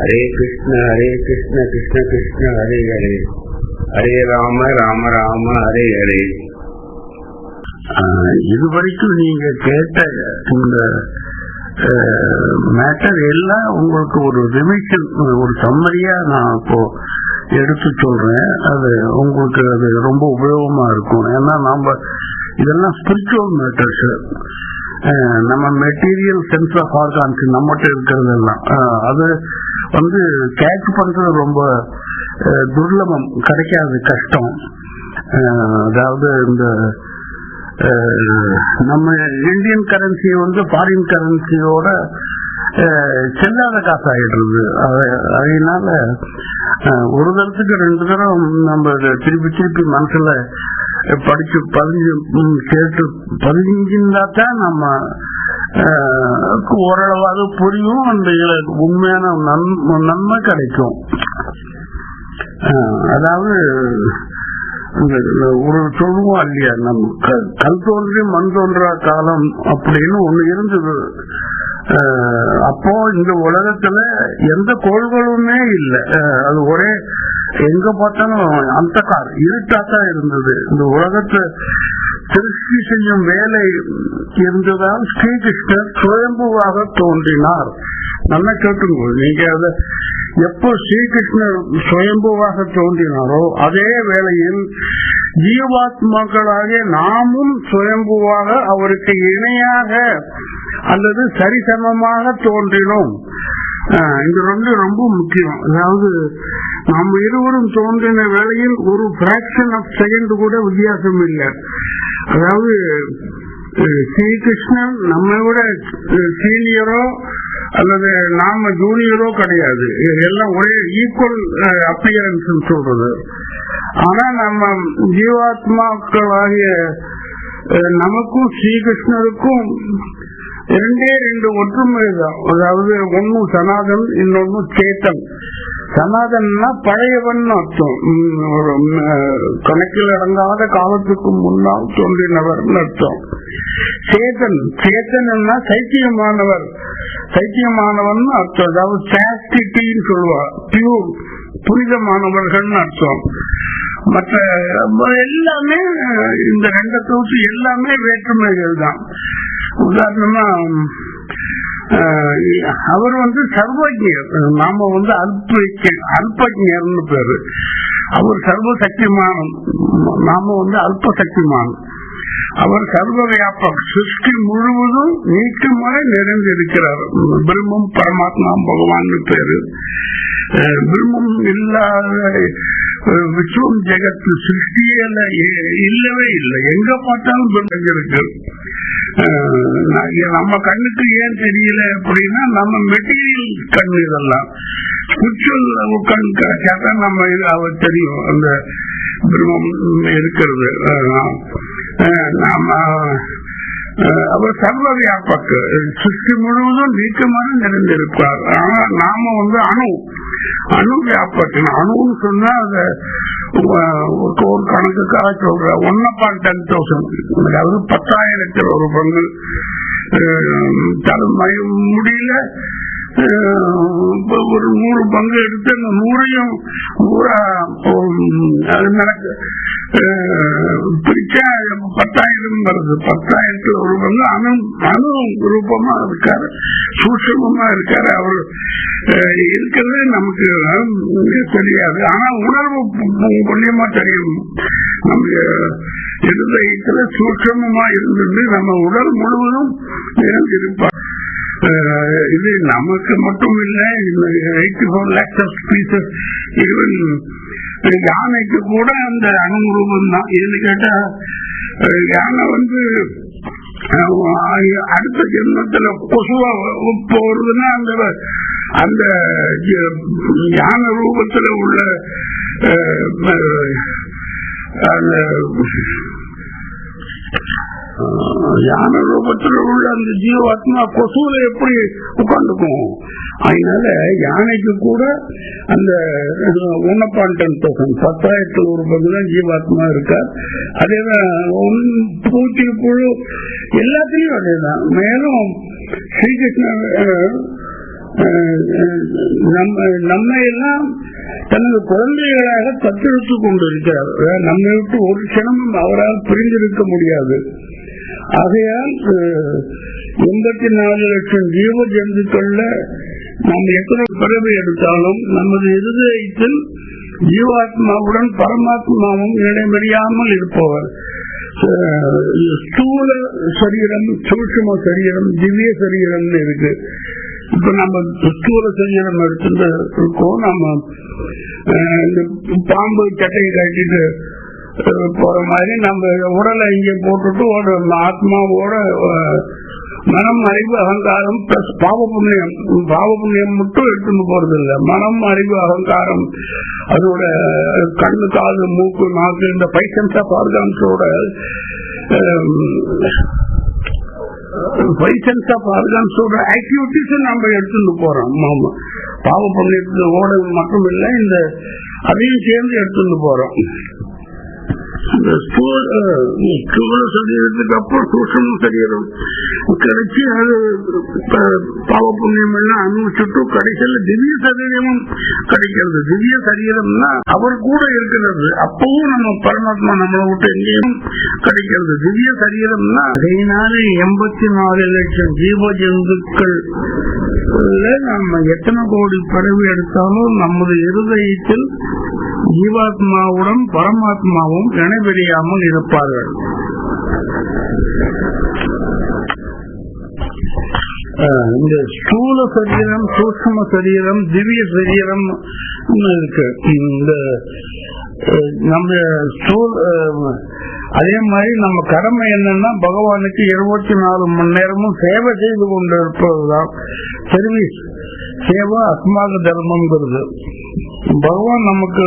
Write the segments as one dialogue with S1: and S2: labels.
S1: ஹரே கிருஷ்ண ஹரே கிருஷ்ண கிருஷ்ண கிருஷ்ண ஹரே ஹரே. ஹரே ராம ராம ராம ஹரே ஹரே.
S2: இதுவரைக்கும் நீங்க கேட்ட இந்த மேட்டர் எல்லாம் உங்களுக்கு ஒரு ரிவிஷன் ஒரு சம்மரியா நான் இப்போ எடுத்து சொல்றேன். அது உங்களுக்கு அது ரொம்ப உபயோகமா இருக்கும். ஏன்னா நம்ம இதெல்லாம் ஸ்பிரிச்சுவல் மேட்டர்ஸ் நம்ம மெட்டீரியல் சென்ஸ் ஆஃப் ஆர்கான்ஸ் நம்மகிட்ட இருக்கிறதெல்லாம். அது வந்து கேட்ச் பண்றது ரொம்ப துர்லபம். கிடைக்காது கஷ்டம். அதாவது இந்த நம்ம இந்தியன் கரன்சி வந்து ஃபாரின் கரன்சியோட செல்லாத காசு ஆயிடுறது அது- அதனால ஒரு தரத்துக்கு ரெண்டு தரம் நம்ம திருப்பி திருப்பி மனசுல படிச்சு பதிஞ்சு ம், கேட்டு பதிஞ்சிருந்தா தான் நம்ம ஓரளவாக புரியும் அந்த உண்மையான நன்- நன்மை கிடைக்கும். அதாவது இந்த ஒரு சொல்லுவோம் இல்லையா நம்ம கல் தோன்றி மண் தோன்றா காலம் அப்படின்னு ஒண்ணு இருந்தது. அப்போ இந்த உலகத்துல எந்த கோள்களுமே இல்லை. அது ஒரே எங்க பார்த்தாலும் அந்த கார் இருட்டாத்தான் இருந்தது. இந்த உலகத்தை திருஷ்டி செய்யும் வேலை இருந்ததால் ஸ்ரீகிருஷ்ணர் சுயம்புவாக தோன்றினார். நல்லா கேட்டுங்க. நீங்க அதை எப்போ ஸ்ரீகிருஷ்ணர் சுயம்புவாக தோன்றினாரோ அதே வேளையில் ஜீவாத்மாக்களாகிய நாமும் சுயம்புவாக அவருக்கு இணையாக அல்லது சரிசமமாக தோன்றினோம். இது ரெண்டு ரொம்ப முக்கியம். அதாவது நாம் இருவரும் தோன்றின வேளையில் ஒரு பிராக்சன் ஆஃப் செகண்ட் கூட வித்தியாசம் இல்லை. அதாவது ஸ்ரீகிருஷ்ணன் நம்ம விட சீனியரோ அல்லது நாம ஜூனியரோ கிடையாது. எல்லாம் ஒரே ஈக்குவல் அப்பியரன்ஸ் சொல்றது. ஆனா நம்ம ஜீவாத்மாக்களாகிய நமக்கும் ஸ்ரீகிருஷ்ணருக்கும் ரெண்டே ரெண்டு ஒற்றுமை தான் அதாவது ஒன்னும் சனாதன் இன்னொன்னு சேத்தன். சனாதன்னா பழையவன் அர்த்தம். ஒரு, கணக்கில் அடங்காத காலத்துக்கு முன்னால் தோன்றினவர் அர்த்தம். சேதன் சேத்தன்னா சைத்தியமானவர். சைத்தியமானவன் அர்த்தம். அதாவது சாஸ்டிட்டின்னு சொல்லுவார் பியூர் புனிதமானவர்கள் அர்த்தம். மற்ற எல்லாமே இந்த ரெண்டை தவிர்த்து எல்லாமே வேற்றுமைகள் தான் உதாரணமா அவர் வந்து சர்வஜர் நாம வந்து அல்ப அல்பஜர்னு பேரு. அவர் சர்வசக்திமானம் நாம வந்து அல்பசக்திமானம் அவர் சர்வ வியாபகம் சிருஷ்டி முழுவதும் நீக்கமாக நிறைந்திருக்கிறார். பிரம்மம் பரமாத்மா பகவான் பேரு. பிரம்மம் இல்லாத விஸ்வம் ஜெகத் சிருஷ்டியில இல்லவே இல்லை. எங்க பார்த்தாலும் பிரம்மம் இருக்கு. நம்ம கண்ணுக்கு ஏன் தெரியல அப்படின்னா நம்ம மெட்டீரியல் கண் இதெல்லாம் ஸ்பிரிச்சுவல் கண் கிடைச்சாதான் நம்ம இது அவர் தெரியும். அந்த பிரம்மம் இருக்கிறது. நாம அவர் சர்வ வியாபக்கு சிருஷ்டி முழுவதும் நீக்கமாக நிறைந்திருப்பார் ஆனா நாம வந்து அணு. அணு வியாபக்கு அணுன்னு சொன்னா அதை ஒரு கணக்குக்காக சொல்ற ஒன் பாயிண்ட் டென் தௌசண்ட் அதாவது பத்தாயிரத்தில் ஒரு பங்கு முடியல. ஒரு பங்கு எடுத்து அந்த நூறையும் நூறா அது பிரிச்சா பத்தாயிரம் வருது. பத்தாயிரத்துல ஒரு பங்கு அணு அணு ரூபமா இருக்காரு. சூட்சமா இருக்காரு. அவர் இருக்கிறது நமக்கு தெரியாது. ஆனா உணர்வு புண்ணியமா தெரியும். நமக்கு இருதயத்துல சூட்சமா இருந்தது நம்ம உடல் முழுவதும் இருப்பார் இது நமக்கு மட்டும் இல்லை eighty four lakhs of species even யானைக்கு கூட அந்த அணுரூபம் தான். இதுல கேட்டா யானை வந்து அடுத்த ஜென்மத்துல கொசுவா போறதுன்னா அந்த அந்த யானை ரூபத்துல உள்ள அந்த யான ரூபத்தில் உள்ள அந்த ஜீவாத்மா கொசுல எப்படி உட்காந்துக்கும் அதனால யானைக்கு கூட அந்த ஒன்னு பாயிண்ட் பத்தாயிரத்தி ஒரு பங்கு ஜீவாத்மா இருக்கார். அதேதான் பூச்சி புழு எல்லாத்துலயும் அதேதான். மேலும் ஸ்ரீகிருஷ்ணர் அஹ், நம்ம நம்ம எல்லாம் தனது குழந்தைகளாக தத்தெடுத்து கொண்டிருக்கிறார். நம்மை விட்டு ஒரு க்ஷணமும் அவரால் பிரிந்திருக்க முடியாது. ஆகையால் எண்பத்தி நாலு லட்சம் ஜீவ ஜந்துக்கள்ல நாம் எத்தனை பிறவி எடுத்தாலும் நமது இருதயத்தில் ஜீவாத்மாவுடன் பரமாத்மாவும் இடைமறியாமல் இருப்பவர். ஸ்தூல சரீரம் சூட்சம சரீரம் திவ்ய சரீரம்னு இருக்கு. இப்ப நம்ம ஸ்தூல சரீரம் எடுத்துட்டு இருக்கோம். நம்ம இந்த பாம்பு சட்டையை கட்டிட்டு போற மாதிரி நம்ம உடலை இங்கே போட்டுட்டு ஒரு ஆத்மாவோட மனம் அறிவு அகங்காரம் பிளஸ் பாவ புண்ணியம் பாவ புண்ணியம் மட்டும் எடுத்துன்னு போறது இல்லை மனம் அறிவு அகங்காரம் அதோட கண்ணு காது மூக்கு நாக்கு இந்த ஃபைவ் சென்ஸ் ஆஃப் ஆர்கான்ஸோட ஃபைவ் சென்ஸ் ஆஃப் ஆர்கான்ஸோட ஆக்டிவிட்டிஸ் நம்ம எடுத்துட்டு போறோம். பாவ புண்ணியத்துக்கு ஓட மட்டும் இல்லை இந்த அதையும் சேர்ந்து எடுத்துட்டு போறோம். இந்த ஸ்தூல சரீரத்துக்கு அப்புறம் சூட்சம சரீரம் கிடைச்சி அது பாவ புண்ணியம் எல்லாம் அனுபவிச்சுட்டு கடைசியில திவ்ய சரீரமும் கிடைக்கிறது. திவ்ய சரீரம்னா அவர் கூட இருக்கிறது. அப்பவும் நம்ம பரமாத்மா நம்மளை விட்டு எங்கேயும் கிடைக்கிறது. திவ்ய சரீரம்னா அதனால எண்பத்தி நாலு லட்சம் ஜீவ ஜந்துக்கள் நம்ம எத்தனை கோடி பறவை எடுத்தாலும் நமது இருதயத்தில் ஜீவாத்மாவுடன் பரமாத்மாவும் இணைபிரியாமல் இருப்பார்கள். இந்த ஸ்தூல சரீரம் சூக்ஷ்ம சரீரம் திவ்ய சரீரம் இருக்கு. இந்த நம்ம ஸ்தூல அதே மாதிரி நம்ம கடமை என்னன்னா பகவானுக்கு இருபத்தி நாலு மணி நேரமும் சேவை செய்து கொண்டு இருப்பதுதான் சர்வீஸ் சேவா அஸ்மாக தர்மம்ங்கிறது. பகவான் நமக்கு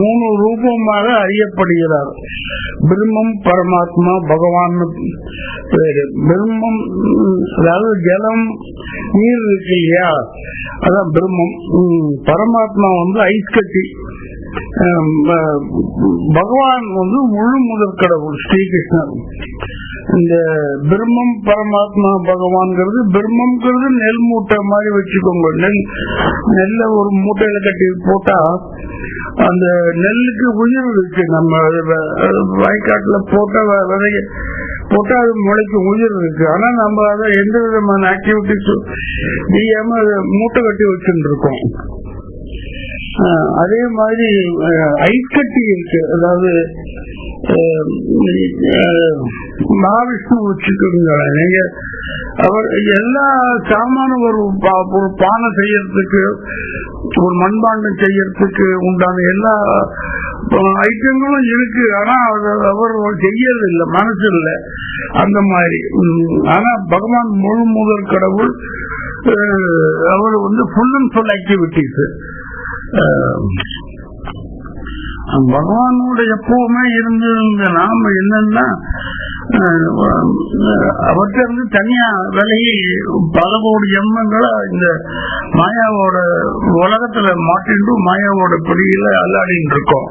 S2: மூணு ரூபமாக அறியப்படுகிறார். பிரம்மம் பரமாத்மா பகவான் பேரு பிரம்மம் உம், அதாவது ஜலம் நீர் இருக்கு இல்லையா? அதான் பிரம்மம். உம், பரமாத்மா வந்து ஐஸ் கட்டி. பகவான் வந்து முழு முதற் கடவுள் ஸ்ரீகிருஷ்ணன் இந்த பிரம்மம் பரமாத்மா பகவான்கிறது பிரம்மம்ங்கிறது நெல் மூட்டை மாதிரி வச்சுக்கோங்க. நெல் நெல்லை ஒரு மூட்டையில கட்டி போட்டா அந்த நெல்லுக்கு உயிர் இருக்கு. நம்ம அது வயக்காட்டுல போட்ட விதைய போட்டா அது முளைக்கு உயிர் இருக்கு. ஆனா நம்ம அதை எந்த விதமான ஆக்டிவிட்டிஸ் செய்யாம அதை மூட்டை கட்டி வச்சுட்டு இருக்கோம் அதே மாதிரி ஐக்கட்டி இருக்கு. அதாவது அஹ், மகாவிஷ்ணு நீங்க அவர் எல்லா சாமான ஒரு பா- ஒரு பானை செய்யறதுக்கு ஒரு மண்பாண்டம் செய்யறதுக்கு உண்டான எல்லா ஐட்டங்களும் இருக்கு. ஆனா அவர் செய்யறது இல்லை மனசு இல்லை அந்த மாதிரி. ஆனா பகவான் முழு முதல் கடவுள் அவர் வந்து ஃபுல் அண்ட் ஃபுல் ஆக்டிவிட்டிஸ் பகவானோட எப்பவுமே இருந்திருந்த நாம என்னன்னா அஹ், அவர்கிட்ட இருந்து தனியா விலகி பல கோடி ஜென்மங்களா இந்த மாயாவோட உலகத்துல மாட்டிட்டு மாயாவோட பிடியில அல்லாடின்னு இருக்கோம்.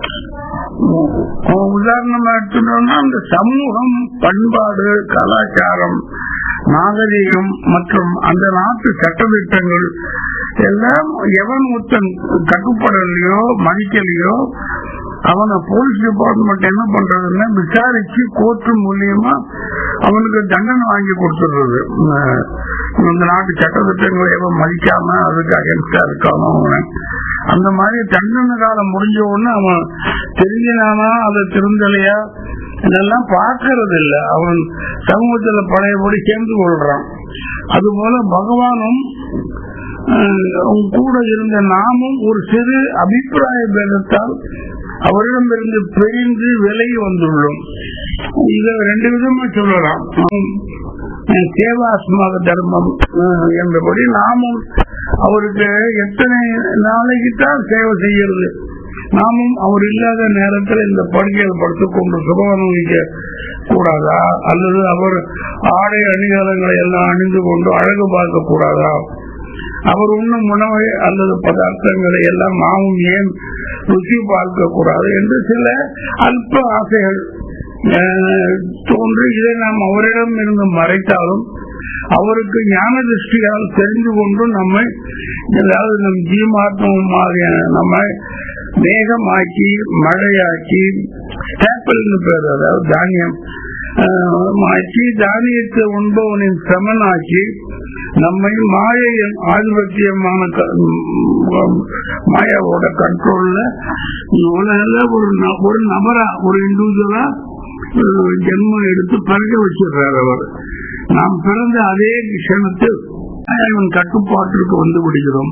S2: உதாரணமா எடுத்துட்டோம்னா அந்த சமூகம் பண்பாடு கலாச்சாரம் நாகரீகம் மற்றும் அந்த நாட்டு சட்டத்திட்டங்கள் எல்லாம் எவன் ஒருத்தன் கட்டுப்படலையோ மதிக்கலையோ அவனை போலீஸ் டிபார்ட்மெண்ட் என்ன பண்றதுன்னா விசாரிச்சு கோர்ட்டு மூலியமா அவனுக்கு தண்டனை வாங்கி கொடுத்துடுறது. இந்த நாட்டு சட்டத்திட்டங்களை எவன் மதிக்காம அதுக்கு அகேன்ஸ்டா இருக்கானோ அவனை. அந்த மாதிரி தண்டனை காலம் முடிஞ்ச உடனே அவன் தெரிஞ்சினானா அதை திருந்தலையா இதெல்லாம் பார்க்கறது இல்ல அவன் சமூகத்துல பழையபடி சேர்ந்து கொள்றான். அதுபோல பகவானும் கூட இருந்த நாமும் ஒரு சிறு அபிப்பிராய பேதத்தால் அவரிடமிருந்து பிரிந்து விலகி வந்துள்ளோம். இதை ரெண்டு விதமா சொல்லலாம். அஹ், சேவாஸ்மாக தர்மம் என்றபடி நாமும் அவருக்கு எத்தனை நாளைக்கு தான் சேவை செய்யறது நாமும் அவர் இல்லாத நேரத்தில் இந்த படுக்கையில் படுத்துக்கொண்டு கொண்டு கூடாதா? அல்லது அவர் ஆடை அணிகலங்களை எல்லாம் அணிந்து கொண்டு அழகு பார்க்க கூடாதா? அவர் உண்ணும் உணவை அல்லது பதார்த்தங்களை எல்லாம் நாமும் ஏன் ருசி பார்க்க கூடாது என்று சில அல்ப ஆசைகள் தோன்று தோன்றி இதை நாம் அவரிடம் இருந்து மறைத்தாலும் அவருக்கு ஞான திருஷ்டியால் தெரிந்து கொண்டு நம்மை அதாவது நம் ஜீமாத்மம் நம்மை மேகமாக்கி மழையாக்கி ஸ்டாப்பிள்னு பேர் அதாவது தானியம் ஆஹ், தானியத்தை உண்பவனின் சமனாக்கி நம்மை மாயையின் ஆதிபத்தியமான க- மாயாவோட கண்ட்ரோல்ல உலகில் ஒரு ஒரு நபரா ஒரு இண்டிவிஜுவலா ஜென்மம் எடுத்து பிறக்க வச்சிடுறார் அவர். நாம் பிறந்த அதே க்ஷணத்தில் மாயாவின் கட்டுப்பாட்டிற்கு வந்து விடுகிறோம்.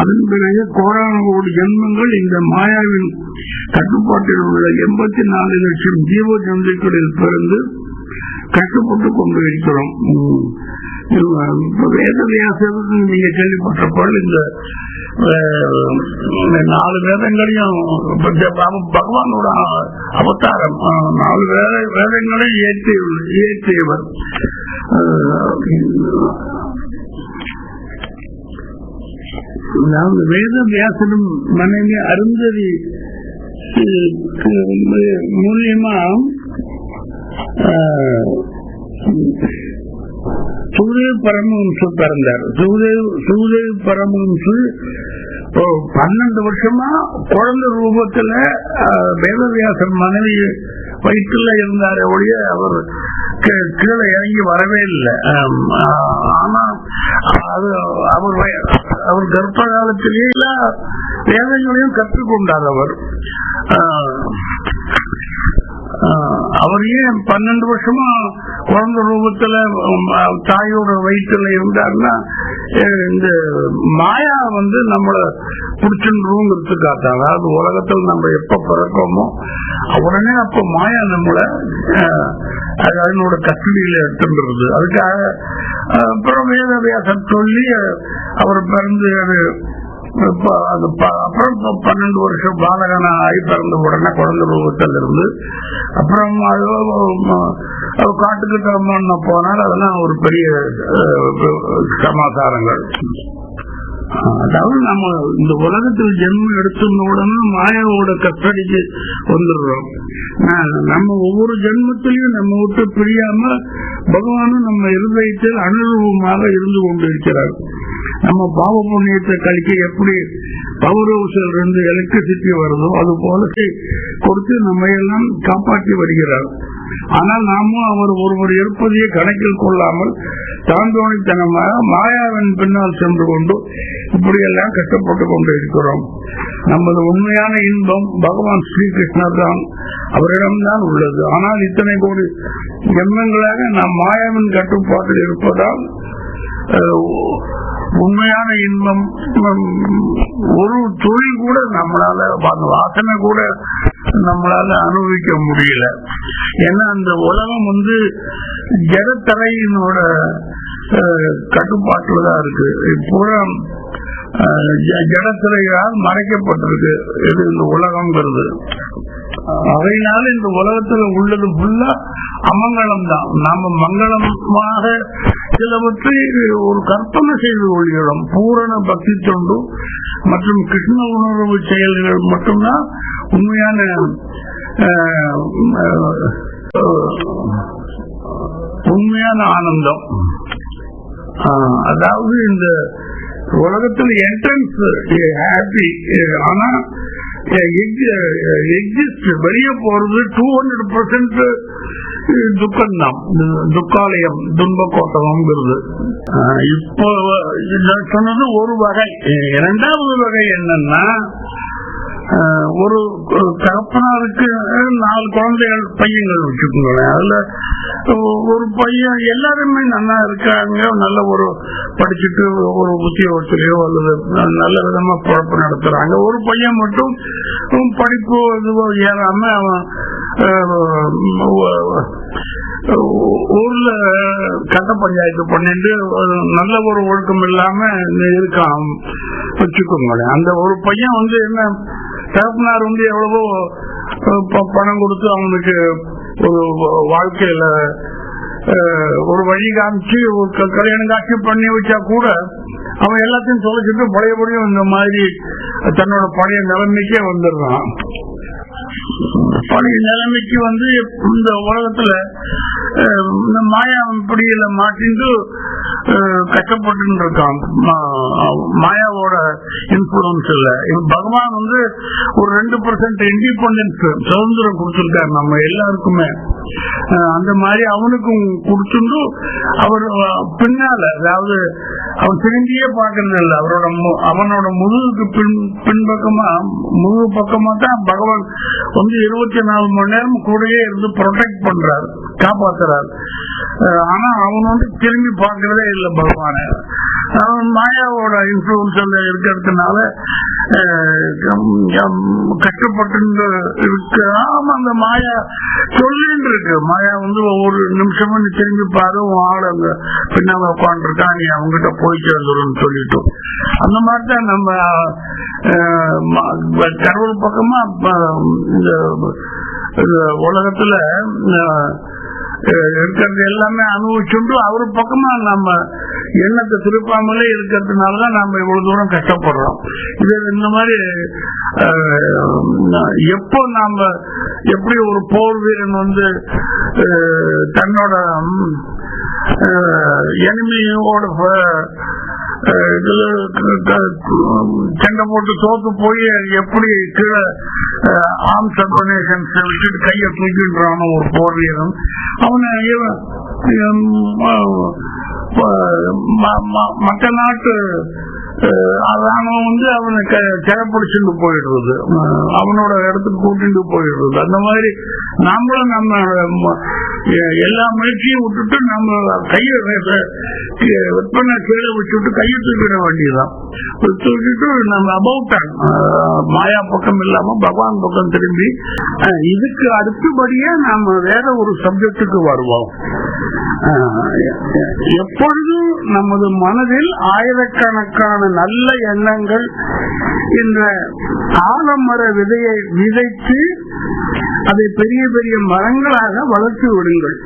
S2: அதன் பிறகு கோடானோடு ஜென்மங்கள் இந்த மாயாவின் கட்டுப்பாட்டில் உள்ள எண்பத்தி நாலு லட்சம் ஜீவ ஜந்துக்களில் பிறந்து கட்டுப்பட்டு கொண்டு இருக்கிறோம். வேதவியாசத்துக்கு நீங்க கேள்விப்பட்டப்பாடு இந்த நாலு வேதங்களையும் பகவானோட அவதாரம் நாலு வேத வேதங்களையும் இயற்றியவர். அதாவது வேத வியாசனும் மனைவி அருந்ததி மூலியமா ஆஹ், சுகதேவ் பரமஹம்சு பிறந்தார். சுகதேவ் சுகதேவ் பரமஹம்சு பன்னெண்டு வருஷமா குழந்தை ரூபத்துல வேதவியாசன் மனைவி வயிற்றுல இருந்தாரே ஒழிய அவர் கீழே இறங்கி வரவே இல்லை. ஆம், ஆஹ், ஆனா அது அவர் அவர் கர்ப்ப காலத்திலேயே எல்லா வேதங்களையும் கற்றுக்கொண்டார் அவர். அவரையே பன்னெண்டு வருஷமா குழந்த ரூபத்துல தாயோட வயிற்றுல இருந்தாருன்னா இந்த மாயா வந்து நம்மள பிடிச்சிருங்கிறதுக்காக அதாவது உலகத்தில் நம்ம எப்ப பிறக்கோமோ உடனே அப்ப மாயா நம்மள அதனோட கஸ்டடியில எடுத்துன்றது அதுக்காக அப்புறம் வேத வியாசம் சொல்லி அவர் பிறந்து அது அப்புறம் பன்னெண்டு வருஷம் பாலகனா ஆகி பிறந்த உடனே குழந்தை உருவத்தில் இருந்து அப்புறம் அது, காட்டுக்கு தரமான போனால் அதெல்லாம் ஒரு பெரிய சமாசாரங்கள். சமாச்சாரங்கள் அதாவது நம்ம இந்த உலகத்தில் ஜென்மம் எடுத்துன உடனே மாயாவோட கஸ்டடிக்கு வந்துடுறோம். நம்ம ஒவ்வொரு ஜென்மத்திலையும் நம்ம விட்டு பிரியாம பகவானும் நம்ம இருதயத்தில் அனுபவமாக இருந்து கொண்டிருக்கிறார். நம்ம பாவ புண்ணியத்தை கழிக்க எப்படி பவர் ஹவுஸ்ல இருந்து எலக்ட்ரிசிட்டி வருதோ அது போல கொடுத்து நம்ம எல்லாம் காப்பாற்றி வருகிறார். ஆனால் நாமும் அவர் ஒருவர் இருப்பதையே கணக்கில் கொள்ளாமல் தாந்தோணித்தனமாக மாயாவின் பின்னால் சென்று கொண்டு இப்படியெல்லாம் கஷ்டப்பட்டு கொண்டு இருக்கிறோம். நமது உண்மையான இன்பம் பகவான் ஸ்ரீகிருஷ்ணர் தான் அவரிடம்தான் உள்ளது. ஆனால் இத்தனை கோடி ஜென்மங்களாக நாம் மாயாவின் கட்டுப்பாட்டில் இருப்பதால் உண்மையான இன்பம் ஒரு துளி கூட நம்மளால அந்த வாசனை கூட நம்மளால அனுபவிக்க முடியல. ஏன்னா அந்த உலகம் வந்து ஜடத்தரையினோட அஹ், கட்டுப்பாட்டுல தான் இருக்கு. பூரா ஜடத்திரையால் மறைக்கப்பட்டிருக்கு. இது இந்த உலகம்ங்கிறது. அவையினால இந்த உலகத்துல உள்ளது ஃபுல்லா அமங்கலம் தான். நாம மங்களமாக சிலவற்றை ஒரு கற்பனை செய்து கொள்கிறோம். பூரண பக்தி தொண்டு மற்றும் கிருஷ்ண உணர்வு செயல்கள் மட்டும்தான் உண்மையான உண்மையான ஆனந்தம். அதாவது இந்த உலகத்தில் என்ட்ரன்ஸ் ஹாப்பி ஆனா எக்ஸிஸ்ட் வெளியே போறது டூ ஹண்ட்ரட் பர்சன்ட் துக்கம் தான் துக்காலயம் துன்ப கோட்டம்ங்கிறது இப்போ சொன்னது ஒரு வகை. இரண்டாவது வகை என்னன்னா ஒரு ஒரு தகப்பனாருக்கு நாலு குழந்தைகள் பையன்கள் வச்சுக்கோங்களேன். அதுல ஒரு பையன் எல்லாருமே நல்லா இருக்காங்க. நல்ல ஒரு படிச்சுட்டு ஒரு உத்தியோகத்திலேயோ அல்லது நல்ல விதமா குழப்ப நடத்துறாங்க. ஒரு பையன் மட்டும் படிப்பு இதுவோ ஏறாம அவன் ஊர்ல கட்ட பஞ்சாயத்து பண்ணிட்டு நல்ல ஒரு ஒழுக்கம் இல்லாம இருக்கான். வச்சுக்கோங்களேன். அந்த ஒரு பையன் வந்து என்ன தகப்பனார் வந்து எவ்வளவோ ப- பணம் கொடுத்து அவனுக்கு ஒரு வாழ்க்கையில ஒரு வழி காமிச்சு ஒரு கல்யாணம் காட்சி பண்ணி வச்சா கூட அவன் எல்லாத்தையும் தொலைச்சிட்டு பழையபடியும் இந்த மாதிரி தன்னோட பழைய நிலைமைக்கே வந்துடுறான். பழைய நிலைமைக்கு வந்து இந்த உலகத்துல இந்த மாயா பிடியில மாட்டிட்டு கஷ்டப்பட்டு இருக்கான் மாயாவோட இன்ஃபுளுன்ஸ் இல்ல. பகவான் வந்து ஒரு ரெண்டு பர்சன்ட் இண்டிபெண்டன்ஸ் சுதந்திரம் கொடுத்திருக்காரு நம்ம எல்லாருக்குமே. அந்த மாதிரி அவனுக்கும் கொடுத்துட்டு அவர் பின்னால அதாவது அவன் திரும்பியே பாக்குறது இல்லை. அவரோட அவனோட முதுகுக்கு பின் பின்பக்கமா முழு பக்கமா தான் பகவான் வந்து இருபத்தி நாலு மணி நேரம் கூடயே இருந்து ப்ரொடெக்ட் பண்றாரு காப்பாத்துறாரு. ஆனா அவன் வந்து திரும்பி பார்க்கறதே இல்லை பகவான. அவன் மாயாவோட இன்ஃபுளுன்ஸ் இருக்கிறதுனால கட்டுப்பட்டு கம்- அந்த மாயா சொல்லின்னு இருக்கு. மாயா வந்து ஒவ்வொரு நிமிஷமும் நீ திரும்பி பாரு ஆள் அங்க பின்னால உட்காந்துருக்கான் நீ அவங்ககிட்ட போயிட்டு வந்துடும் சொல்லிட்டோம் அந்த மாதிரி தான் நம்ம கடவுள் பக்கமா இந்த உலகத்துல இருக்கிறது எல்லாமே அனுபவிச்சுட்டு அவர் பக்கமா நம்ம எண்ணத்தை திருப்பாமலே இருக்கிறதுனாலதான் நம்ம இவ்வளவு தூரம் கஷ்டப்படுறோம். இது இந்த மாதிரி எப்போ நாம எப்படி ஒரு போர் வீரன் வந்து தன்னோட எனிமியோட சண்டை போட்டு தோத்து போய் எப்படி கீழே ஆர்ம் சர்வனேஷன்ஸ் விட்டுட்டு கையை தூக்கின்றான ஒரு போர் வீரன் அவனை இவன், ம- ம- மற்ற நாட்டு ராணுவம் வந்து அவனை சிறப்பிடிச்சுட்டு போயிடுறது. அவனோட இடத்துக்கு கூட்டிட்டு போயிடுறது. அந்த மாதிரி நாமளும் நம்ம ம- எல்லா முயற்சியும் விட்டுட்டு நம்ம கையை விற்பனை கீழே விட்டுட்டு கையை தூக்கிட வேண்டியதுதான். தூக்கிட்டு நம்ம அபவுட்டான் மாயா பக்கம் இல்லாம பகவான் பக்கம் திரும்பி இதுக்கு அடுத்தபடியே நாம வேற ஒரு சப்ஜெக்டுக்கு வருவோம். எப்பொழுதும் நமது மனதில் ஆயிரக்கணக்கான நல்ல எண்ணங்கள் என்ற ஆலமர விதையை விதைத்து அதை பெரிய பெரிய மரங்களாக வளர்த்து விடுங்கள்.